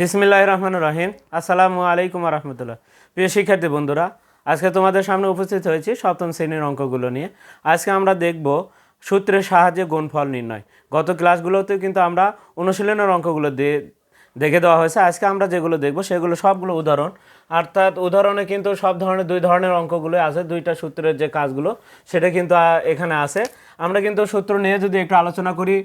বিসমিল্লাহ রহমান রহিম আসসালামু আলাইকুম রহমতুল্লাহ প্রিয় শিক্ষার্থী বন্ধুরা, আজকে তোমাদের সামনে উপস্থিত হয়েছি সপ্তম শ্রেণির অঙ্কগুলো নিয়ে। আজকে আমরা দেখব সূত্রের সাহায্যে গুণফল নির্ণয়। গত ক্লাসগুলোতে কিন্তু আমরা অনুশীলনের অঙ্কগুলো দেখে দেওয়া হয়েছে। আজকে আমরা যেগুলো দেখব সেগুলো সবগুলো উদাহরণ। অর্থাৎ উদাহরণে কিন্তু সব ধরনের দুই ধরনের অঙ্কগুলো আছে। দুইটা সূত্রের যে কাজগুলো, সেটা কিন্তু এখানে আছে। আমরা কিন্তু সূত্র নিয়ে যদি একটু আলোচনা করি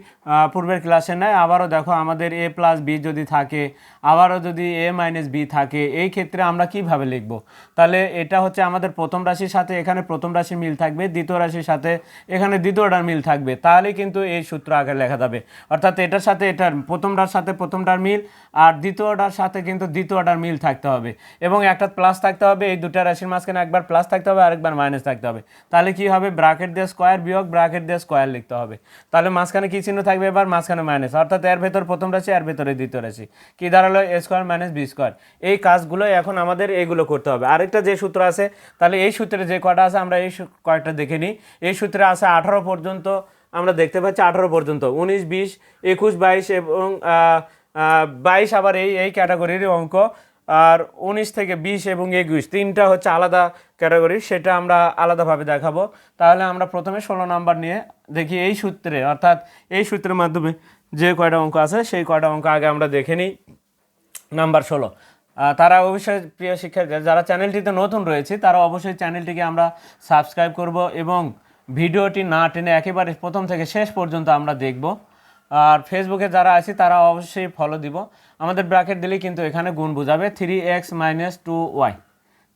পূর্বের ক্লাসে নেয় আবারও দেখো আমাদের এ প্লাস বি যদি থাকে, আবারও যদি এ মাইনাস বি থাকে, এই ক্ষেত্রে আমরা কীভাবে লিখব? তাহলে এটা হচ্ছে আমাদের প্রথম রাশির সাথে এখানে প্রথম রাশি মিল থাকবে, দ্বিতীয় রাশির সাথে এখানে দ্বিতীয়টার মিল থাকবে। তাহলে কিন্তু এই সূত্র আগে লেখা যাবে। অর্থাৎ এটার সাথে এটার প্রথমটার সাথে প্রথমটার মিল আর দ্বিতীয়টার সাথে কিন্তু দ্বিতীয়টার মিল থাকতে হবে। এবং একটা প্লাস থাকতে হবে, এই দুটা রাশির মাঝখানে একবার প্লাস থাকতে হবে, আরেকবার মাইনাস থাকতে হবে। তাহলে কি হবে? ব্রাকেট দিয়ে স্কোয়ার বিয়োগ ব্রাকেট দিয়ে স্কোয়ার লিখতে হবে। তাহলে মাঝখানে কি চিহ্ন থাকবে এবার? মাঝখানে মাইনাস অর্থাৎ এর ভেতর প্রথম রাশি, এর ভেতরে দ্বিতীয় রাশি। কি দাঁড়াল? A square minus B square এই কাজগুলো এখন আমাদের এইগুলো করতে হবে। আরেকটা যে সূত্র আছে, তাহলে এই সূত্রে যে কয়টা আছে আমরা এই কয়েকটা দেখে নিই। এই সূত্রে আছে আঠারো পর্যন্ত, আমরা দেখতে পাচ্ছি আঠারো পর্যন্ত। উনিশ, বিশ, একুশ, বাইশ এবং বাইশ আবার এই এই ক্যাটাগরির অঙ্ক। আর উনিশ থেকে বিশ এবং একুশ, তিনটা হচ্ছে আলাদা ক্যাটাগরি, সেটা আমরা আলাদাভাবে দেখাবো। তাহলে আমরা প্রথমে ষোলো নাম্বার নিয়ে দেখি এই সূত্রে, অর্থাৎ এই সূত্রের মাধ্যমে যে কয়টা অঙ্ক আছে, সেই কয়টা অঙ্ক আগে আমরা দেখে নিই। নাম্বার ষোলো। তারা অবশ্যই প্রিয় শিক্ষার্থী, যারা চ্যানেলটিতে নতুন রয়েছে, তারা অবশ্যই চ্যানেলটিকে আমরা সাবস্ক্রাইব করব এবং ভিডিওটি না টেনে একেবারে প্রথম থেকে শেষ পর্যন্ত আমরা দেখব। আর ফেসবুকে যারা আছে তারা অবশ্যই ফলো দিব। আমাদের ব্র্যাকেট দিলেই কিন্তু এখানে গুণ বোঝাবে। Three X minus two Y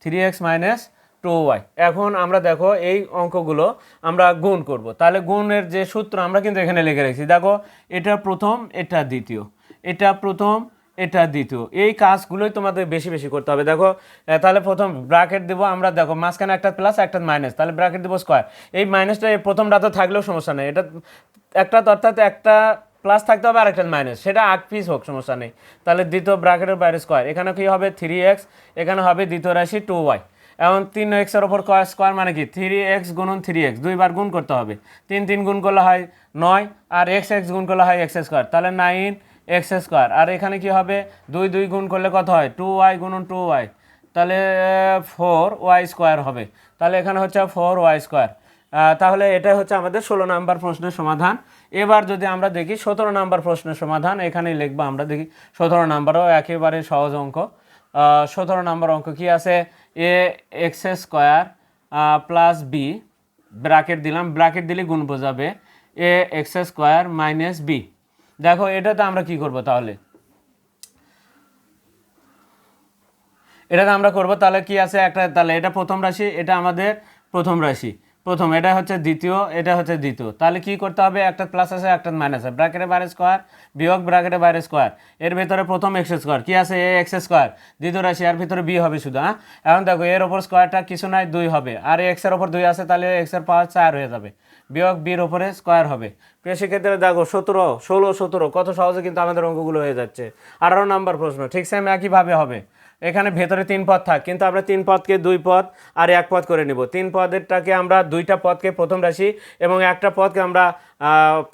three X minus two Y এখন আমরা দেখো এই অঙ্কগুলো আমরা গুণ করব। তাহলে গুণের যে সূত্র আমরা কিন্তু এখানে লিখে রেখেছি। দেখো, এটা প্রথম, এটা দ্বিতীয়। এটা প্রথম এটা দ্বিতীয়। এই কাজগুলোই তোমাদের বেশি বেশি করতে হবে। দেখো তাহলে প্রথম ব্র্যাকেট দেবো আমরা। দেখো, মাঝখানে একটা প্লাস একটা মাইনাস তাহলে ব্র্যাকেট দেবো স্কোয়ার এই মাইনাসটা এই প্রথমটা তো থাকলেও সমস্যা নেই। এটা একটা অর্থাৎ একটা প্লাস থাকতে হবে আর একটা মাইনাস সেটা আট পিস হোক, সমস্যা নেই। তাহলে দ্বিতীয় ব্র্যাকেটের বাইরে স্কোয়ার এখানে কি হবে? থ্রি এক্স এখানে হবে দ্বিতীয় রাশি টু ওয়াই এবং তিন এক্সের ওপর স্কোয়ার মানে কি? থ্রি এক্স গুণন থ্রি এক্স দুইবার গুণ করতে হবে। তিন তিন গুণ করলে হয় নয়, আর এক্স এক্স গুণ করলে হয় এক্স স্কোয়ার তাহলে নাইন এক্স স্কোয়ার। আর এখানে কি হবে? দুই দুই গুণ করলে কত হয়? টু ওয়াই গুণন টু ওয়াই। তাহলে ফোর ওয়াই স্কোয়ার হবে। তাহলে এখানে হচ্ছে ফোর ওয়াই স্কোয়ার। তাহলে এটা হচ্ছে আমাদের ষোলো নাম্বার প্রশ্নের সমাধান। এবার যদি আমরা দেখি সতেরো নাম্বার প্রশ্নের সমাধান এখানেই লিখব আমরা দেখি সতেরো নাম্বারও একেবারে সহজ অঙ্ক। সতেরো নাম্বার অঙ্ক কি আছে? A, X square plus B, bracket দিলাম। ব্র্যাকেট দিলে গুণ বোঝাবে। A, X square minus B. দেখো, এটাতে আমরা কি করব তাহলে? এটাতে আমরা করব, তাহলে কি আছে একটা, তাহলে এটা প্রথম রাশি, এটা আমাদের প্রথম রাশি। প্রথম, এটা হচ্ছে দ্বিতীয়, এটা হচ্ছে দ্বিতীয়। তাহলে কি করতে হবে? একটা প্লাস আছে, একটা মাইনাস আছে। ব্র্যাকেটের বাইরে স্কোয়ার বিয়োগ ব্র্যাকেটের বাইরে স্কোয়ার এর ভেতরে প্রথম এক্স স্কোয়ার কি আছে? এ এক্স স্কোয়ার দ্বিতীয় রাশি এর ভিতরে বি হবে শুধু হ্যাঁ? এখন দেখো, এর ওপর স্কোয়ারটা কিছু নাই, দুই হবে। আর এক্সের ওপর দুই আছে, তাহলে এক্সের পাওয়ার চার হয়ে যাবে। বিয়োগ বির ওপরে স্কোয়ার হবে। প্রিয় সেক্ষেত্রে দেখো, সতেরো, ষোলো, সতেরো, কত সহজে কিন্তু আমাদের অঙ্কগুলো হয়ে যাচ্ছে। আঠারো নাম্বার প্রশ্ন, ঠিক সেম একইভাবে হবে। এখানে ভেতরে তিন পদ থাক, কিন্তু আমরা তিন পদকে দুই পদ আর এক পদ করে নেব। তিন পদেরটাকে আমরা দুইটা পদকে প্রথম রাশি এবং একটা পদকে আমরা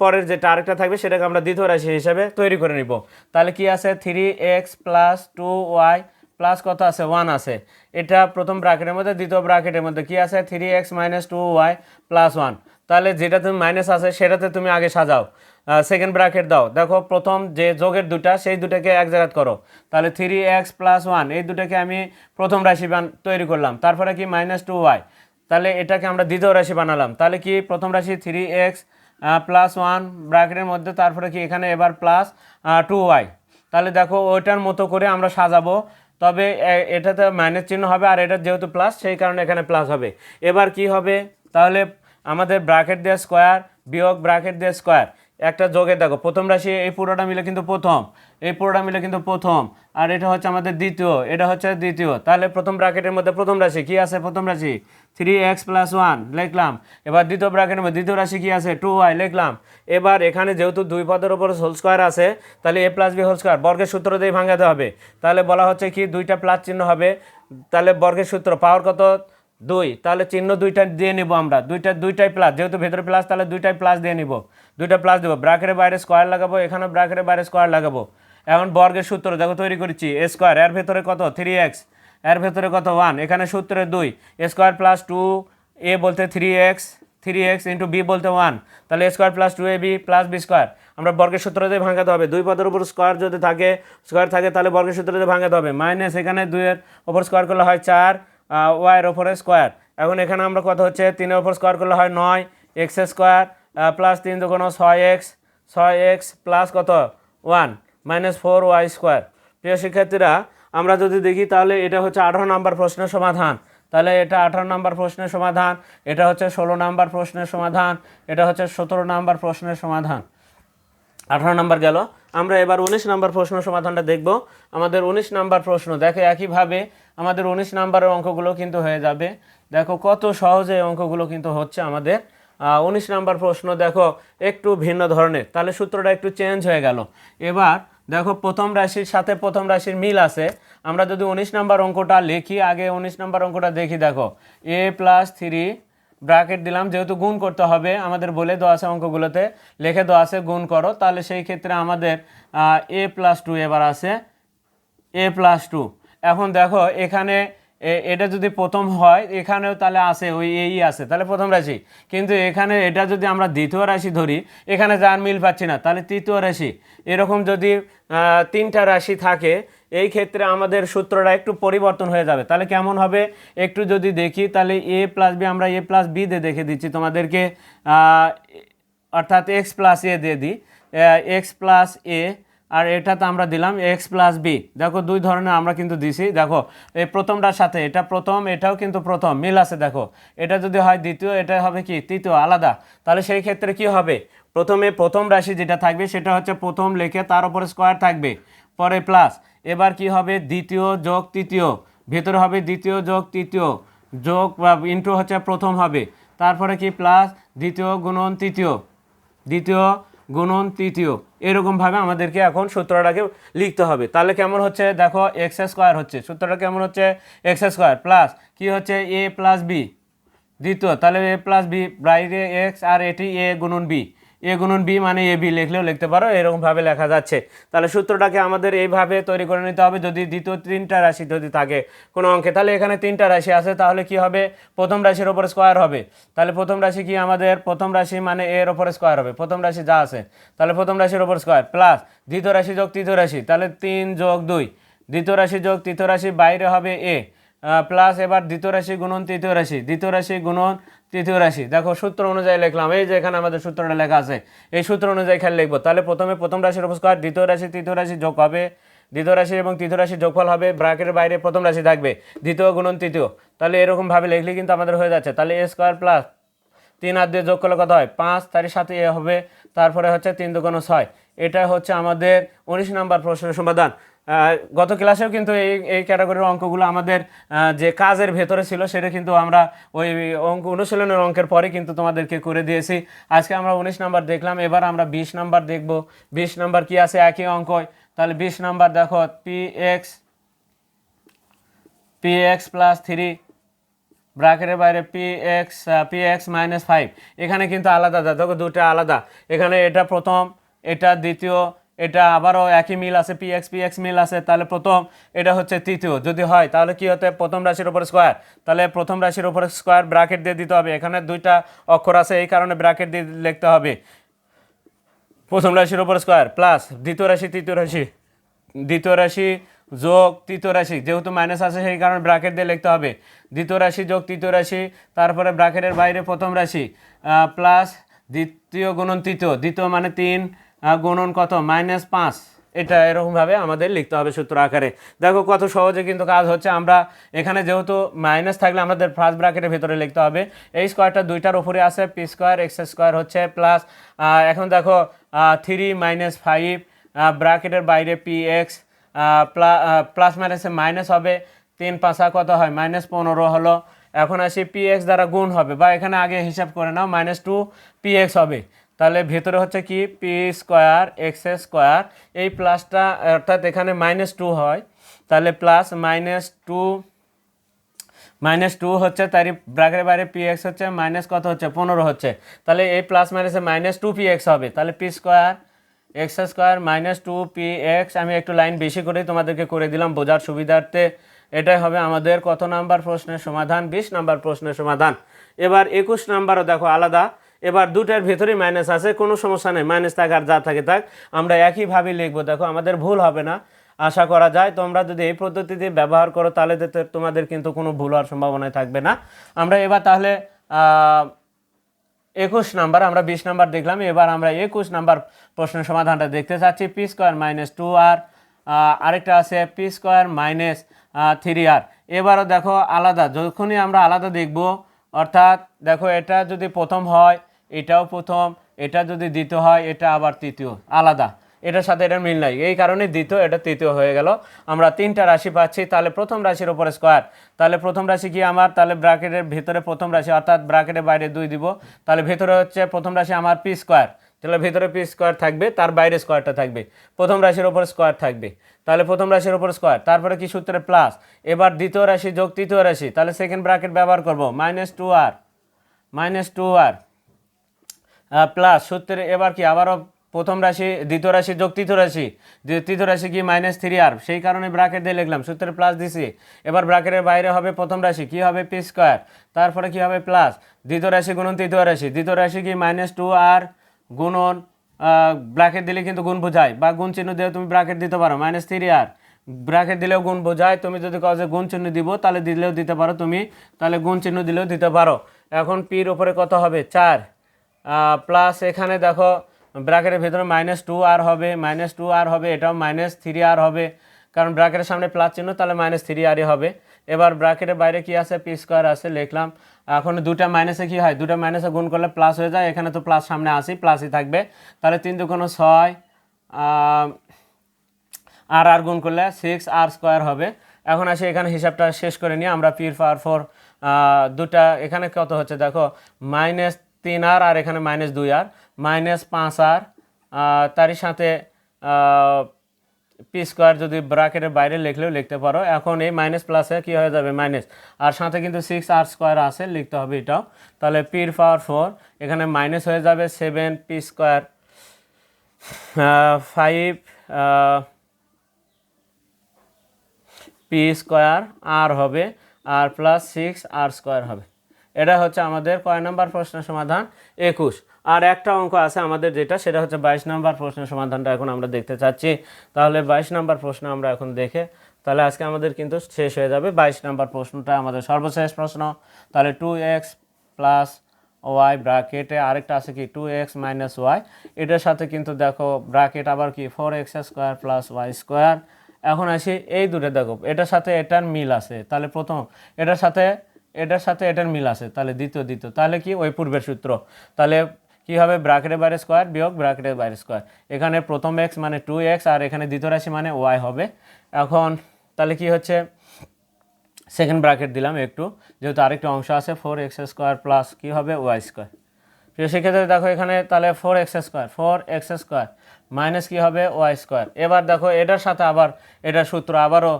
পরের যেটা আরেকটা থাকবে সেটাকে আমরা দ্বিতীয় রাশি হিসাবে তৈরি করে নিব। তাহলে কি আছে? Three X plus two Y plus কত আছে? ওয়ান আছে। এটা প্রথম ব্র্যাকেটের মধ্যে, দ্বিতীয় ব্র্যাকেটের মধ্যে কি আছে? Three X minus two Y plus one তাহলে যেটা তুমি মাইনাস আছে সেটাতে তুমি আগে সাজাও। সেকেন্ড ব্র্যাকেট দাও। দেখো, প্রথম যে যোগের দুটা সেই দুটাকে এক জায়গাত করো। তাহলে থ্রি এক্স প্লাস ওয়ান এই দুটাকে আমি প্রথম রাশি বান- তৈরি করলাম। তারপরে কি মাইনাস টু ওয়াই তাহলে এটাকে আমরা দ্বিতীয় রাশি বানালাম। তাহলে কি প্রথম রাশি থ্রি এক্স প্লাস ওয়ান ব্র্যাকেটের মধ্যে, তারপরে কি এখানে এবার প্লাস টু ওয়াই তাহলে দেখো, ওইটার মতো করে আমরা সাজাবো। তবে এটাতে মাইনাস চিহ্ন হবে আর এটা যেহেতু প্লাস সেই কারণে এখানে প্লাস হবে। এবার কি হবে? তাহলে আমাদের ব্র্যাকেট দিয়ে স্কোয়ার বিয়োগ ব্র্যাকেট দিয়ে স্কোয়ার একটা যোগে দেখো, প্রথম রাশি এই পুরোটা মিলে কিন্তু প্রথম, এই পুরোটা মিলে কিন্তু প্রথম, আর এটা হচ্ছে আমাদের দ্বিতীয়, এটা হচ্ছে দ্বিতীয়। তাহলে প্রথম ব্র্যাকেটের মধ্যে প্রথম রাশি কি আছে? প্রথম রাশি থ্রি এক্স প্লাস ওয়ান লিখলাম। এবার দ্বিতীয় ব্র্যাকেটের মধ্যে দ্বিতীয় রাশি কি আছে? টু ওয়াই লিখলাম। এবার এখানে যেহেতু দুই পদের ওপর হোল স্কোয়ার আছে, তাহলে A plus B whole square বর্গের সূত্র দিয়ে ভাঙাতে হবে। তাহলে বলা হচ্ছে কি, দুইটা প্লাস চিহ্ন হবে, তাহলে বর্গের সূত্র পাওয়ার কত? দুই। তাহলে চিহ্ন দুইটা দিয়ে নিব আমরা, দুইটা, দুইটাই প্লাস যেহেতু ভেতরে প্লাস তাহলে দুইটাই প্লাস দিয়ে নিব। দুইটা প্লাস দেবো। ব্র্যাকেটের বাইরে স্কোয়ার লাগাবো এখানে ব্র্যাকেটের বাইরে স্কোয়ার লাগাবো। এখন বর্গের সূত্র দেখো, তৈরি করেছি। এ স্কোয়ার এর ভেতরে কত? থ্রি এক্সের ভেতরে কত? ওয়ান এখানে সূত্রে দুই। A square plus two A বলতে three X three X into B বলতে ওয়ান তাহলে square plus two A B plus B square আমরা বর্গের সূত্র দিয়ে ভাঙাতে হবে। দুই পদের উপর স্কোয়ার যদি থাকে স্কোয়ার থাকে, তাহলে বর্গের সূত্র দিয়ে ভাঙাতে হবে। মাইনাস এখানে দুইয়ের ওপর স্কোয়ার করলে হয় চার ওয়াইয়ের ওপরে স্কোয়ার এখন এখানে আমরা কত হচ্ছে? তিনের ওপর স্কোয়ার করলে হয় নয় এক্স স্কোয়ার প্লাস তিন দুগুণ ছয় এক্স ছয় এক্স প্লাস কত? One minus four Y square প্রিয় শিক্ষার্থীরা, আমরা যদি দেখি তাহলে এটা হচ্ছে আঠারো নম্বর প্রশ্নের সমাধান। তাহলে এটা আঠারো নম্বর প্রশ্নের সমাধান, এটা হচ্ছে ষোলো নম্বর প্রশ্নের সমাধান, এটা হচ্ছে সতেরো নম্বর প্রশ্নের সমাধান। আঠারো নম্বর গেল। আমরা এবার উনিশ নম্বর প্রশ্ন সমাধানটা দেখব। আমাদের উনিশ নম্বর প্রশ্ন, দেখো একইভাবে আমাদের উনিশ নম্বরের অঙ্কগুলো কিন্তু হয়ে যাবে। দেখো কত সহজে অঙ্কগুলো কিন্তু হচ্ছে আমাদের উনিশ নম্বর প্রশ্ন, দেখো, একটু ভিন্ন ধরনের, তাহলে সূত্রটা একটু চেঞ্জ হয়ে গেল। এবার, দেখো, প্রথম রাশির সাথে প্রথম রাশির মিল আছে। আমরা যদি উনিশ নম্বর অঙ্কটা লিখি, আগে উনিশ নম্বর অঙ্কটা দেখি, দেখো এ প্লাস থ্রি ব্র্যাকেট দিলাম, যেহেতু গুণ করতে হবে, আমাদের বলে দেওয়া আছে অঙ্কগুলোতে, লিখে দেওয়া আছে গুণ করো, তাহলে সেই ক্ষেত্রে আমাদের এ প্লাস টু এবার আছে এ প্লাস টু এখন দেখো, এখানে এটা যদি প্রথম হয়, এখানেও তাহলে আছে, ওই এই আছে। তাহলে প্রথম রাশি। কিন্তু এখানে এটা যদি আমরা দ্বিতীয় রাশি ধরি, এখানে যার মিল পাচ্ছি না, তাহলে তৃতীয় রাশি। এরকম যদি তিনটা রাশি থাকে, এই ক্ষেত্রে আমাদের সূত্রটা একটু পরিবর্তন হয়ে যাবে। তাহলে কেমন হবে? একটু যদি দেখি, তাহলে এ প্লাস বি, আমরা এ প্লাস বি দিয়ে দেখে দিচ্ছি তোমাদেরকে। অর্থাৎ এক্স প্লাস এ দিয়ে দিই। এক্স প্লাস এ আর এটাতে আমরা দিলাম এক্স প্লাস বি দেখো, দুই ধরনের আমরা কিন্তু দিছি। দেখো, এই প্রথমটার সাথে, এটা প্রথম, এটাও কিন্তু প্রথম, মিল আছে, দেখো। এটা যদি হয় দ্বিতীয়, এটা হবে কি? তৃতীয়, আলাদা। তাহলে সেই ক্ষেত্রে কি হবে? প্রথমে প্রথম রাশি যেটা থাকবে, সেটা হচ্ছে প্রথম লেখে তার উপরে স্কোয়ার থাকবে, পরে প্লাস এবার কি হবে? দ্বিতীয় যোগ তৃতীয়। ভেতরে হবে দ্বিতীয় যোগ তৃতীয়। যোগ বা ইন্টু হচ্ছে প্রথম হবে। তারপরে কি? প্লাস দ্বিতীয় গুণন তৃতীয়। দ্বিতীয় গুণন তৃতীয়। এরকমভাবে আমাদেরকে এখন সূত্রটাকে লিখতে হবে। তাহলে কেমন হচ্ছে? দেখো এক্স স্কোয়ার হচ্ছে। সূত্রটা কেমন হচ্ছে? এক্স স্কোয়ার প্লাস কী হচ্ছে? এ প্লাস বি দ্বিতীয়, তাহলে এ প্লাস বি বাইরে এক্স আর এটি এ গুণন বি এ গুণন বি মানে এ বি লিখলেও লিখতে পারো, এরকমভাবে লেখা যাচ্ছে। তাহলে সূত্রটাকে আমাদের এইভাবে তৈরি করে নিতে হবে, যদি দ্বিতীয় তিনটা রাশি যদি থাকে কোনো অঙ্কে। তাহলে এখানে তিনটা রাশি আছে, তাহলে কি হবে? প্রথম রাশির ওপর স্কোয়ার হবে। তাহলে প্রথম রাশি কি আমাদের? প্রথম রাশি মানে এর ওপরে স্কোয়ার হবে। প্রথম রাশি যা আছে, তাহলে প্রথম রাশির ওপর স্কোয়ার প্লাস দ্বিতীয় রাশি যোগ তৃতীয় রাশি, তাহলে তিন যোগ দুই। দ্বিতীয় রাশি যোগ তৃতীয় রাশি বাইরে হবে এ প্লাস এবার দ্বিতীয় রাশি গুণন তৃতীয় রাশি। দ্বিতীয় রাশি গুণন তৃতীয় রাশি। দেখো, সূত্র অনুযায়ী লিখলাম, এই যে এখানে আমাদের সূত্রটা লেখা আছে, এই সূত্র অনুযায়ী খেয়াল লিখব। তাহলে প্রথমে প্রথম রাশির উপর স্কোয়ার দ্বিতীয় রাশি, তৃতীয় রাশি যোগ হবে, দ্বিতীয় রাশি এবং তৃতীয় রাশি যোগফল হবে, ব্র্যাকেটের বাইরে প্রথম রাশি থাকবে, দ্বিতীয় গুণন তৃতীয়। তাহলে এরকমভাবে লিখলে কিন্তু আমাদের হয়ে যাচ্ছে। তাহলে এ স্কোয়ার প্লাস তিন আর দিয়ে যোগ করলে কত হয়? পাঁচ তার সাথে এ হবে, তারপরে হচ্ছে তিন দুগুণ ছয়। এটা হচ্ছে আমাদের উনিশ নম্বর প্রশ্নের সমাধান। গত ক্লাসেও কিন্তু এই এই ক্যাটাগরির অঙ্কগুলো আমাদের যে কাজের ভেতরে ছিল সেটা কিন্তু আমরা ওই অঙ্ক অনুশীলনের অঙ্কের পরে কিন্তু তোমাদেরকে করে দিয়েছি। আজকে আমরা উনিশ নাম্বার দেখলাম, এবার আমরা বিশ নাম্বার দেখব। বিশ নাম্বার কি আছে? একই অঙ্ক। তাহলে বিশ নাম্বার দেখো P X P X plus three ব্র্যাকেটের বাইরে P X P X minus five এখানে কিন্তু আলাদা, দেখো দুটা আলাদা। এখানে এটা প্রথম, এটা দ্বিতীয় এটা আবারও একই মিল আছে পি এক্স পি এক্স মিল আছে। তাহলে প্রথম এটা হচ্ছে তৃতীয়। যদি হয়, তাহলে কি হতে, প্রথম রাশির উপর স্কোয়ার তাহলে প্রথম রাশির উপর স্কোয়ার ব্র্যাকেট দিয়ে দিতে হবে। এখানে দুইটা অক্ষর আছে, এই কারণে ব্র্যাকেট দিয়ে লিখতে হবে। প্রথম রাশির উপর স্কোয়ার প্লাস দ্বিতীয় রাশি, তৃতীয় রাশি। দ্বিতীয় রাশি যোগ, তৃতীয় রাশি। যেহেতু মাইনাস আছে, সেই কারণে ব্র্যাকেট দিয়ে লিখতে হবে। দ্বিতীয় রাশি যোগ, তৃতীয় রাশি। তারপরে ব্র্যাকেটের বাইরে প্রথম রাশি প্লাস দ্বিতীয় গুণন তৃতীয়। দ্বিতীয় মানে তিন গুণন কত? মাইনাস পাঁচ। এটা এরকমভাবে আমাদের লিখতে হবে সূত্র আকারে। দেখো কত সহজে কিন্তু কাজ হচ্ছে। আমরা এখানে যেহেতু মাইনাস থাকলে আমাদের ফার্স্ট ব্র্যাকেটের ভিতরে লিখতে হবে। এই স্কোয়ারটা দুইটার উপরে আছে পি স্কোয়ার এক্স স্কোয়ার হচ্ছে প্লাস এখন দেখো থ্রি মাইনাস ফাইভ ব্র্যাকেটের বাইরে পি এক্স প্লাস মাইনাসে মাইনাস হবে। তিন পাঁচা কত হয়? মাইনাস পনেরো হলো। এখন আসি পি এক্স দ্বারা গুণ হবে বা এখানে আগে হিসাব করে নাও মাইনাস টু পি এক্স হবে। তাহলে ভেতরে হচ্ছে কি? পি স্কোয়ার এক্স স্কোয়ার এই প্লাসটা অর্থাৎ এখানে মাইনাস টু হয়। তাহলে plus minus two minus two হচ্ছে তার ব্র্যাকেটের বাইরে পি এক্স হচ্ছে মাইনাস কত হচ্ছে? পনেরো হচ্ছে। তাহলে এই প্লাস মাইনাসে মাইনাস টু পি এক্স হবে। তাহলে P square X square minus two P X আমি একটু লাইন বেশি করে তোমাদেরকে করে দিলাম বোঝার সুবিধার্থে। এটাই হবে আমাদের কত নাম্বার প্রশ্নের সমাধান? বিশ নাম্বার প্রশ্নের সমাধান। এবার একুশ নাম্বারও দেখো, আলাদা। এবার দুটার ভেতরেই মাইনাস আছে, কোনো সমস্যা নেই মাইনাস থাক আর যা থাকে থাক, আমরা একইভাবে লিখব। দেখো, আমাদের ভুল হবে না, আশা করা যায়। তোমরা যদি এই পদ্ধতিতে ব্যবহার করো, তাহলে তোমাদের কিন্তু কোনো ভুল হওয়ার সম্ভাবনাই থাকবে না। আমরা এবার তাহলে একুশ নাম্বার, আমরা বিশ নাম্বার দেখলাম। এবার আমরা একুশ নাম্বার প্রশ্নের সমাধানটা দেখতে চাচ্ছি। পি স্কোয়ার মাইনাস টু আর আরেকটা আছে পি স্কোয়ার মাইনাস থ্রি আর এবারও দেখো, আলাদা, যখনই আমরা আলাদা দেখব, অর্থাৎ দেখো, এটা যদি প্রথম হয় এটাও প্রথম, এটা যদি দ্বিতীয় হয়, এটা আবার তৃতীয়, আলাদা। এটার সাথে এটা মিল নাই। এই কারণে দ্বিতীয়, এটা তৃতীয় হয়ে গেল। আমরা তিনটা রাশি পাচ্ছি, তাহলে প্রথম রাশির উপরে স্কোয়ার তাহলে প্রথম রাশি কি আমার? তাহলে ব্র্যাকেটের ভিতরে প্রথম রাশি, অর্থাৎ ব্র্যাকেটের বাইরে দুই দিব। তাহলে ভেতরে হচ্ছে প্রথম রাশি আমার পি স্কোয়ার তাহলে ভেতরে পি স্কোয়ার থাকবে, তার বাইরে স্কোয়ারটা থাকবে। প্রথম রাশির ওপর স্কোয়ার থাকবে। তাহলে প্রথম রাশির ওপর স্কোয়ার তারপরে কি সূত্রে প্লাস এবার দ্বিতীয় রাশি যোগ তৃতীয় রাশি। তাহলে সেকেন্ড ব্র্যাকেট ব্যবহার করব। মাইনাস টু আর মাইনাস টু আর প্লাস সূত্রে এবার কি আবারও প্রথম রাশি, দ্বিতীয় রাশি যোগ তৃতীয় রাশি? তৃতীয় রাশি কি মাইনাস থ্রি আর? সেই কারণে ব্রাকেট দিয়ে লিখলাম, সূত্রে প্লাস দিছি। এবার ব্রাকেটের বাইরে হবে প্রথম রাশি, কি হবে পি স্কোয়ার তারপরে কি হবে প্লাস দ্বিতীয় রাশি গুণন তৃতীয় রাশি। দ্বিতীয় রাশি কি মাইনাস টু আর গুণন ব্রাকেট দিলে কিন্তু গুণ বোঝায়। বা গুণ চিহ্ন দিয়ে তুমি ব্রাকেট দিতে পারো মাইনাস থ্রি আর। ব্রাকেট দিলেও গুণ বোঝায়, তুমি যদি কাউ যে গুণ চিহ্ন দিব, তাহলে দিলেও দিতে পারো তুমি, তাহলে গুণ চিহ্ন দিলেও দিতে পারো। এখন পির উপরে কত হবে? চার। প্লাস এখানে দেখো ব্র্যাকেটের ভেতরে মাইনাস টু আর হবে মাইনাস টু আর হবে এটাও মাইনাস থ্রি আর হবে। কারণ ব্র্যাকেটের সামনে প্লাস চিহ্ন তাহলে মাইনাস থ্রি আরই হবে। এবার ব্র্যাকেটের বাইরে কি আছে? পি স্কোয়ার আছে লিখলাম। এখন দুটা মাইনাসে কি হয়? দুটা মাইনাসে গুণ করলে প্লাস হয়ে যায়। এখানে তো প্লাস সামনে আসি প্লাসই থাকবে। তাহলে তিন দুগুণ ছয় আহ, আর আর গুণ করলে সিক্স আর স্কোয়ার হবে। এখন আসি এখানে হিসাবটা শেষ করে নিয়ে আমরা পির পাওয়ার ফোর দুটা এখানে কত হচ্ছে দেখো? মাইনাস তিন আর আর এখানে মাইনাস দুই আর। মাইনাস পাঁচ আর তারই সাথে পি স্কোয়ার যদি ব্রাকেটের বাইরে লিখলেও লিখতে পারো। এখন এই মাইনাস প্লাসে কী হয়ে যাবে? মাইনাস আর সাথে কিন্তু সিক্স আর স্কোয়ার আছে, লিখতে হবে এটাও। তাহলে পির পাওয়ার ফোর এখানে মাইনাস হয়ে যাবে seven P square five P square আর হবে, আর প্লাস সিক্স আর স্কোয়ার হবে। এটা হচ্ছে আমাদের কয় নম্বর প্রশ্নের সমাধান? একুশ। আর একটা অঙ্ক আছে আমাদের যেটা, সেটা হচ্ছে বাইশ নম্বর প্রশ্নের সমাধানটা এখন আমরা দেখতে চাচ্ছি। তাহলে বাইশ নম্বর প্রশ্ন আমরা এখন দেখে, তাহলে আজকে আমাদের কিন্তু শেষ হয়ে যাবে বাইশ নম্বর প্রশ্নটা আমাদের সর্বশেষ প্রশ্ন। তাহলে টু এক্স প্লাস ওয়াই ব্র্যাকেটে আরেকটা আছে কি? টু এক্স মাইনাস ওয়াই এটার সাথে কিন্তু দেখো ব্র্যাকেট আবার কি? Four X square plus Y square এখন আসি, এই দুটো দেখো, এটার সাথে এটার মিল আছে। তাহলে প্রথম, এটার সাথে এটার সাথে এটার মিল আছে, তাহলে দ্বিতীয় দ্বিতীয়। তাহলে কি? ওই পূর্বের সূত্র। তাহলে কি হবে? ব্র্যাকেটের বাইরে স্কোয়ার বিয়োগ ব্র্যাকেটের বাইরে স্কোয়ার। এখানে প্রথম এক্স মানে টু এক্স আর এখানে দ্বিতীয় রাশি মানে ওয়াই হবে। এখন তাহলে কি হচ্ছে? সেকেন্ড ব্র্যাকেট দিলাম একটু। যেহেতু আরেকটা অংশ আছে ফোর এক্স স্কোয়ার প্লাস কী হবে? Y square. প্রিয় সেক্ষেত্রে দেখো এখানে তাহলে four X square four X square. Minus কী হবে? Y square. এবার দেখো এটার সাথে আবার, এটার সূত্র আবারও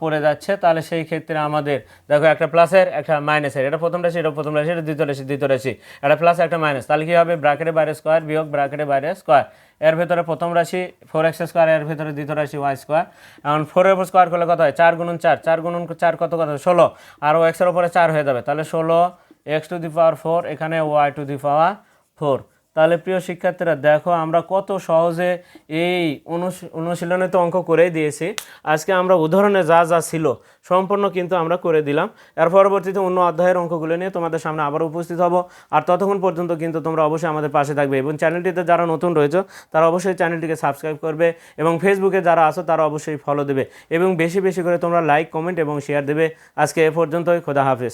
পড়ে যাচ্ছে, তাহলে সেই ক্ষেত্রে আমাদের, দেখো একটা প্লাসের একটা মাইনাসের এটা প্রথম রাশি এটা প্রথম রাশি এটা দ্বিতীয় রাশি দ্বিতীয় রাশি একটা প্লাস একটা মাইনাস তাহলে কী হবে? ব্র্যাকেটের বাইরে স্কোয়ার বিয়োগ ব্র্যাকেটের বাইরে স্কোয়ার এর ভেতরে প্রথম রাশি ফোর এক্স স্কোয়ার এর ভেতরে দ্বিতীয় রাশি ওয়াই স্কোয়ার এখন ফোরের উপর স্কোয়ার করলে কত হয়? চার গুণন চার চার গুণন চার কত কত? ষোলো, আর ও এক্সের উপরে চার হয়ে যাবে, তাহলে ষোলো X to the power four এখানে Y to the power four তাহলে প্রিয় শিক্ষার্থীরা, দেখো আমরা কত সহজে এই অনুশ- অনুশীলনে তো অঙ্ক করেই দিয়েছি। আজকে আমরা উদাহরণে যা যা ছিল সম্পূর্ণ কিন্তু আমরা করে দিলাম। এর পরবর্তীতে অন্য অধ্যায়ের অঙ্কগুলো নিয়ে তোমাদের সামনে আবার উপস্থিত হব। আর ততক্ষণ পর্যন্ত কিন্তু তোমরা অবশ্যই আমাদের পাশে থাকবে এবং চ্যানেলটিতে যারা নতুন রয়েছে, তারা অবশ্যই চ্যানেলটিকে সাবস্ক্রাইব করবে এবং ফেসবুকে যারা আছো, তারা অবশ্যই ফলো দেবে। এবং বেশি বেশি করে তোমরা লাইক কমেন্ট এবং শেয়ার দেবে। আজকে এ পর্যন্তই, খোদা হাফেজ।